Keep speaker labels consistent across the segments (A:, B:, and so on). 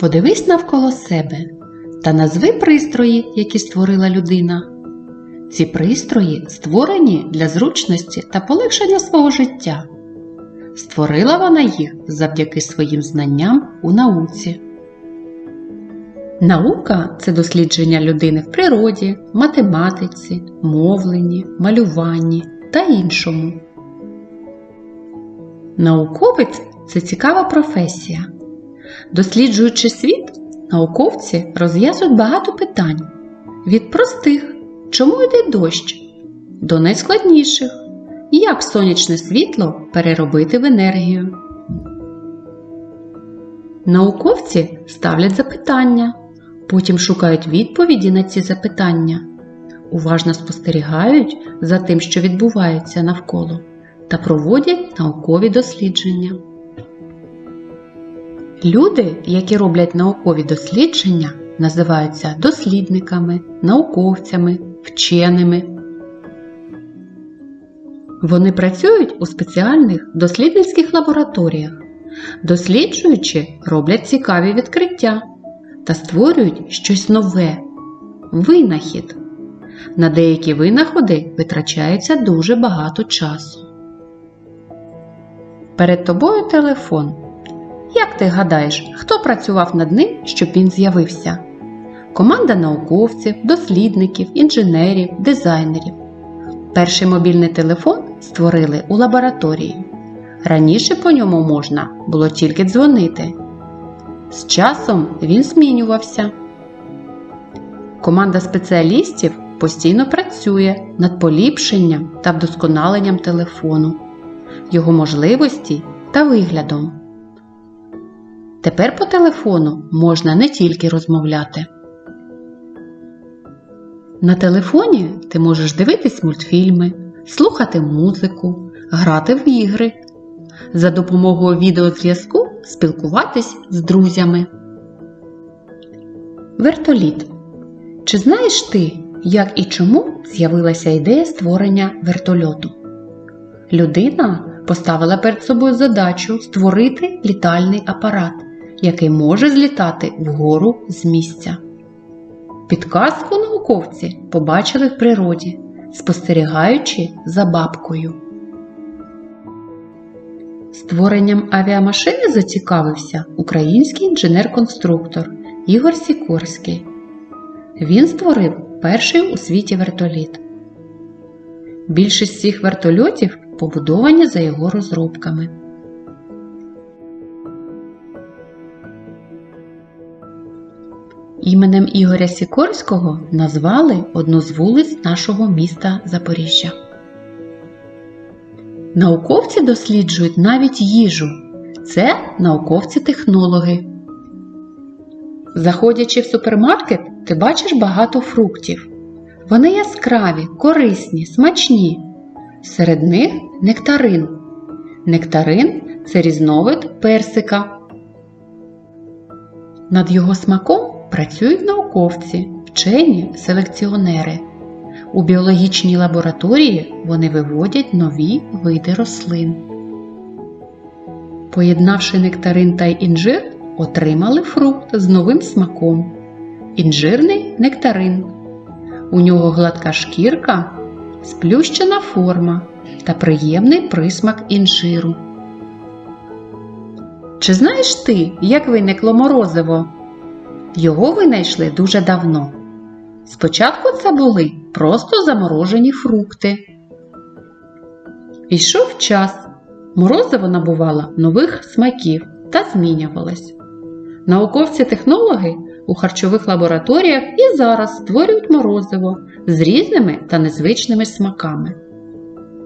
A: Подивись навколо себе та назви пристрої, які створила людина. Ці пристрої створені для зручності та полегшення свого життя. Створила вона їх завдяки своїм знанням у науці. Наука це дослідження людини в природі, математиці, мовленні, малюванні та іншому. Науковець це цікава професія. Досліджуючи світ, науковці розв'язують багато питань від простих, чому йде дощ, до найскладніших, як сонячне світло переробити в енергію. Науковці ставлять запитання, потім шукають відповіді на ці запитання, уважно спостерігають за тим, що відбувається навколо, та проводять наукові дослідження. Люди, які роблять наукові дослідження, називаються дослідниками, науковцями, вченими. Вони працюють у спеціальних дослідницьких лабораторіях, досліджуючи, роблять цікаві відкриття та створюють щось нове винахід. На деякі винаходи витрачається дуже багато часу. Перед тобою телефон. Як ти гадаєш, хто працював над ним, щоб він з'явився? Команда науковців, дослідників, інженерів, дизайнерів. Перший мобільний телефон створили у лабораторії. Раніше по ньому можна було тільки дзвонити. З часом він змінювався. Команда спеціалістів постійно працює над поліпшенням та вдосконаленням телефону, його можливості та виглядом. Тепер по телефону можна не тільки розмовляти. На телефоні ти можеш дивитись мультфільми, слухати музику, грати в ігри, за допомогою відеозв'язку спілкуватись з друзями. Вертоліт. Чи знаєш ти, як і чому з'явилася ідея створення вертольоту? Людина поставила перед собою задачу створити літальний апарат, який може злітати вгору з місця. Підказку науковці побачили в природі, спостерігаючи за бабкою. Створенням авіамашини зацікавився український інженер-конструктор Ігор Сікорський. Він створив перший у світі вертоліт. Більшість всіх вертольотів побудовані за його розробками. Іменем Ігоря Сікорського назвали одну з вулиць нашого міста Запоріжжя. Науковці досліджують навіть їжу. Це науковці-технологи. Заходячи в супермаркет, ти бачиш багато фруктів. Вони яскраві, корисні, смачні. Серед них нектарин. Нектарин це різновид персика. Над його смаком працюють науковці, вчені селекціонери. У біологічній лабораторії вони виводять нові види рослин. Поєднавши нектарин та інжир, отримали фрукт з новим смаком. Інжирний нектарин. У нього гладка шкірка, сплющена форма та приємний присмак інжиру. Чи знаєш ти, як виникло морозиво? Його винайшли дуже давно. Спочатку це були просто заморожені фрукти. Ішов час. Морозиво набувало нових смаків та змінювалось. Науковці-технологи у харчових лабораторіях і зараз створюють морозиво з різними та незвичними смаками.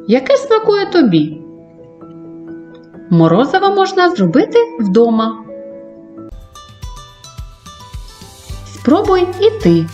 A: Яке смакує тобі? Морозиво можна зробити вдома. Спробуй і ти.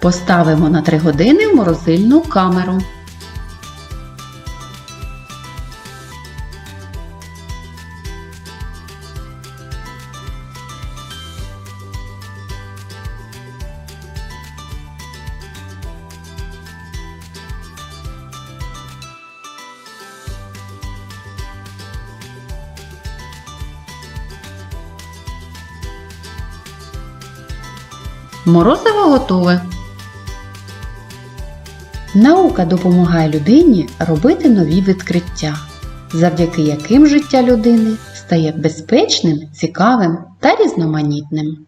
A: Поставимо на 3 години в морозильну камеру. Морозиво готове. Наука допомагає людині робити нові відкриття, завдяки яким життя людини стає безпечним, цікавим та різноманітним.